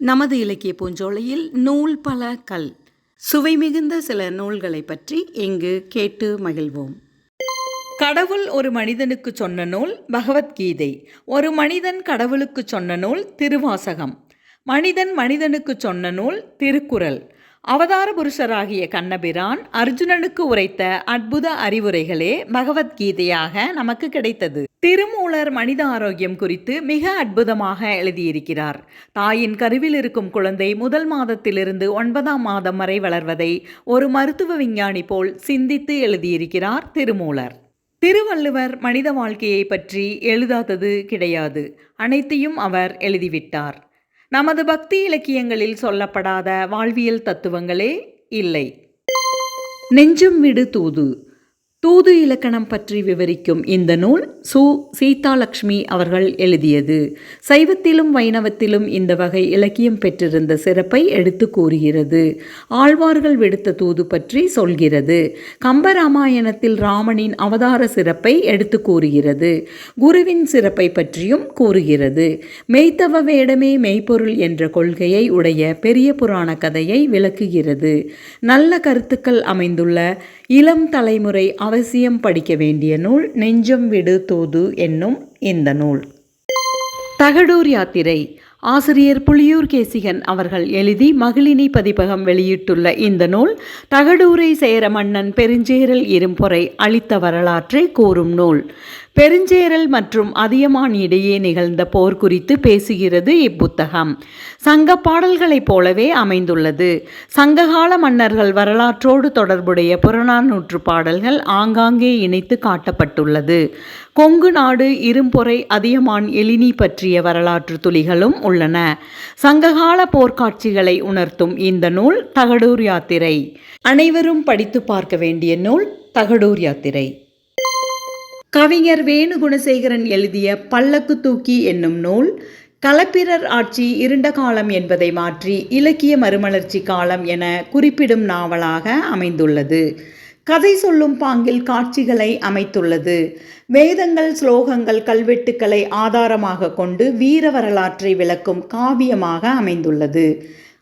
நமது இலக்கிய பூஞ்சோலையில் நூல் பல கல். சுவை மிகுந்த சில நூல்களை பற்றி இங்கு கேட்டு மகிழ்வோம். கடவுள் ஒரு மனிதனுக்கு சொன்ன நூல் பகவத்கீதை. ஒரு மனிதன் கடவுளுக்கு சொன்ன நூல் திருவாசகம். மனிதன் மனிதனுக்கு சொன்ன நூல் திருக்குறள். அவதார புருஷராகிய கண்ணபிரான் அர்ஜுனனுக்கு உரைத்த அற்புத அறிவுரைகளே பகவத்கீதையாக நமக்கு கிடைத்தது. திருமூலர் மனித ஆரோக்கியம் குறித்து மிக அற்புதமாக எழுதியிருக்கிறார். தாயின் கருவில் இருக்கும் குழந்தை முதல் மாதத்திலிருந்து ஒன்பதாம் மாதம் வரை வளர்வதை ஒரு மருத்துவ விஞ்ஞானி போல் சிந்தித்து எழுதியிருக்கிறார் திருமூலர். திருவள்ளுவர் மனித வாழ்க்கையை பற்றி எழுதாதது கிடையாது. அனைத்தையும் அவர் எழுதிவிட்டார். நமது பக்தி இலக்கியங்களில் சொல்லப்படாத வாழ்வியல் தத்துவங்களே இல்லை. நெஞ்சும் விடு தூது. தூது இலக்கணம் பற்றி விவரிக்கும் இந்த நூல் சு சீதாலக்ஷ்மி அவர்கள் எழுதியது. சைவத்திலும் வைணவத்திலும் இந்த வகை இலக்கியம் பெற்றிருந்த சிறப்பை எடுத்து கூறுகிறது. ஆழ்வார்கள் விடுத்த தூது பற்றி சொல்கிறது. கம்பராமாயணத்தில் ராமனின் அவதார சிறப்பை எடுத்து கூறுகிறது. குருவின் சிறப்பை பற்றியும் கூறுகிறது. மெய்த்தவ வேடமே மெய்ப்பொருள் என்ற கொள்கையை உடைய பெரிய புராண கதையை விளக்குகிறது. நல்ல கருத்துக்கள் அமைந்துள்ள இளம் தலைமுறை அவசியம் படிக்க வேண்டிய நூல் நெஞ்சம் விடு தூது என்னும் இந்த நூல். தகடூர் யாத்திரை. ஆசிரியர் புலியூர் கேசிகன் அவர்கள் எழுதி மகிழினி பதிப்பகம் வெளியிட்டுள்ள இந்த நூல் தகடூரை சேர மன்னன் பெருஞ்சேரல் இரும்பொறை அளித்த வரலாற்றை கூறும் நூல். பெருஞ்சேரல் மற்றும் அதியமான் இடையே நிகழ்ந்த போர் குறித்து பேசுகிறது இப்புத்தகம். சங்க பாடல்களைப் போலவே அமைந்துள்ளது. சங்ககால மன்னர்கள் வரலாற்றோடு தொடர்புடைய புறநானூற்று பாடல்கள் ஆங்காங்கே இணைத்து காட்டப்பட்டுள்ளது. கொங்கு நாடு இரும்பொறை அதியமான் எழினி பற்றிய வரலாற்று துளிகளும் உள்ளன. சங்ககால போர்க்காட்சிகளை உணர்த்தும் இந்த நூல் தகடூர் யாத்திரை. அனைவரும் படித்து பார்க்க வேண்டிய நூல் தகடூர் யாத்திரை. கவிஞர் வேணு குணசேகரன் எழுதிய பல்லக்கு தூக்கி என்னும் நூல் களப்பிரர் ஆட்சி இருண்ட காலம் என்பதை மாற்றி இலக்கிய மறுமலர்ச்சி காலம் என குறிப்பிடும் நாவலாக அமைந்துள்ளது. கதை சொல்லும் பாங்கில் காட்சிகளை அமைத்துள்ளது. வேதங்கள் ஸ்லோகங்கள் கல்வெட்டுக்களை ஆதாரமாக கொண்டு வீர வரலாற்றை விளக்கும் காவியமாக அமைந்துள்ளது.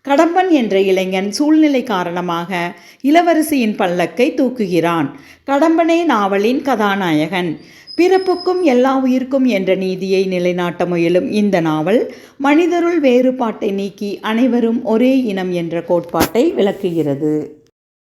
கடம்பன் என்ற இளைஞன் சூழ்நிலை காரணமாக இளவரசியின் பல்லக்கை தூக்குகிறான். கடம்பனே நாவலின் கதாநாயகன். பிறப்புக்கும் எல்லா உயிர்க்கும் என்ற நீதியை நிலைநாட்ட முயலும் இந்த நாவல் மனிதருள் வேறுபாட்டை நீக்கி அனைவரும் ஒரே இனம் என்ற கோட்பாட்டை விளக்குகிறது.